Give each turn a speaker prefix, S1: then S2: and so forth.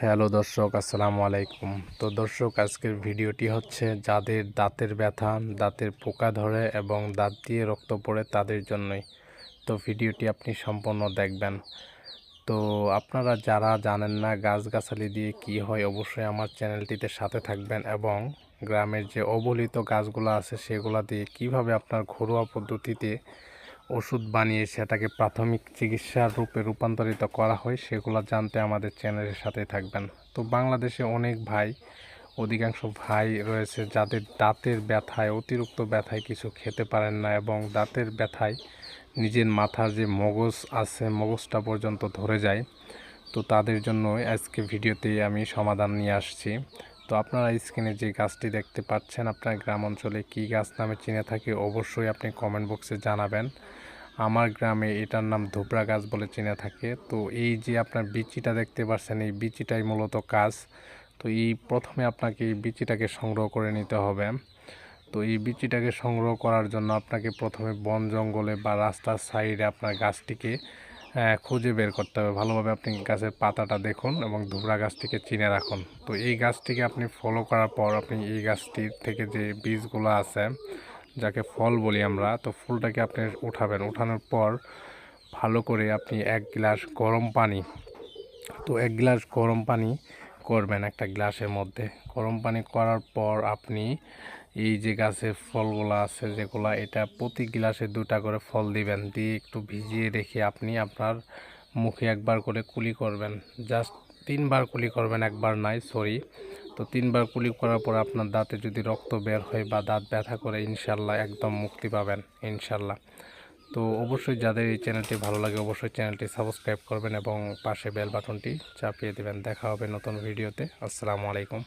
S1: Hello দর্শক, আসসালামু আলাইকুম। তো দর্শক, আজকের ভিডিওটি হচ্ছে যাদের দাঁতের ব্যথা, দাঁতের পোকা ধরে এবং দাঁত দিয়ে রক্ত পড়ে তাদের জন্যই। তো ভিডিওটি আপনি সম্পূর্ণ দেখবেন। তো আপনারা যারা জানেন না গাছগাছালি দিয়ে কি হয়, অবশ্যই আমার চ্যানেলটিতে সাথে থাকবেন এবং গ্রামের যে অবলিত গাছগুলো আছে সেগুলো দিয়ে কীভাবে আপনার ঘরোয়া পদ্ধতিতে ওষুধ বানিয়ে সেটাকে প্রাথমিক চিকিৎসার রূপে রূপান্তরিত করা হয়, সেগুলো জানতে আমাদের চ্যানেলের সাথে থাকবেন। তো বাংলাদেশে অনেক ভাই, অধিকাংশ ভাই রয়েছে যাদের দাঁতের ব্যথায়, অতিরিক্ত ব্যথায় কিছু খেতে পারেন না এবং দাঁতের ব্যথায় নিজের মাথার যে মগজ আছে, মগজটা পর্যন্ত ধরে যায়। তো তাদের জন্য আজকে ভিডিওতে আমি সমাধান নিয়ে আসছি। তো আপনারা স্ক্রিনে যে গাছটি দেখতে পাচ্ছেন, আপনার গ্রাম অঞ্চলে কী গাছ নামে চিনে থাকে অবশ্যই আপনি কমেন্ট বক্সে জানাবেন। আমার গ্রামে এটার নাম ধুবরা গাছ বলে চিনে থাকে। তো এই যে আপনার বিচিটা দেখতে পাচ্ছেন, এই বিচিটাই মূলত কাজ। তো এই প্রথমে আপনাকে এই বিচিটাকে সংগ্রহ করে নিতে হবে। তো এই বিচিটাকে সংগ্রহ করার জন্য আপনাকে প্রথমে বন জঙ্গলে বা রাস্তার সাইডে আপনার গাছটিকে খুঁজে বের করতে হবে। ভালোভাবে আপনি গাছের পাতাটা দেখুন এবং ধুবরা গাছটিকে চিনে রাখুন। তো এই গাছটিকে আপনি ফলো করার পর আপনি এই গাছটির থেকে যে বীজগুলো আছে, যাকে ফল বলি আমরা, তো ফুলটাকে আপনি উঠাবেন। উঠানোর পর ভালো করে আপনি এক গ্লাস গরম পানি, তো এক গ্লাস গরম পানি করবেন একটা গ্লাসের মধ্যে। গরম পানি করার পর আপনি এই যে গাছের ফলগুলো আছে যেগুলো, এটা প্রতি গ্লাসে দুটা করে ফল দিবেন। দিয়ে একটু ভিজিয়ে রেখে আপনি আপনার মুখে একবার করে কুলি করবেন। জাস্ট তিনবার কুলি করবেন, একবার নাই, সরি। তো তিনবার কুলি করার পর আপনার দাঁতে যদি রক্ত বের হয় বা দাঁত ব্যথা করে, ইনশাল্লাহ একদম মুক্তি পাবেন, ইনশাল্লাহ। তো অবশ্যই যাদের এই চ্যানেলটি ভালো লাগে, অবশ্যই চ্যানেলটি সাবস্ক্রাইব করবেন এবং পাশে বেল বাটনটি চাপিয়ে দেবেন। দেখা হবে নতুন ভিডিওতে। আসসালামু আলাইকুম।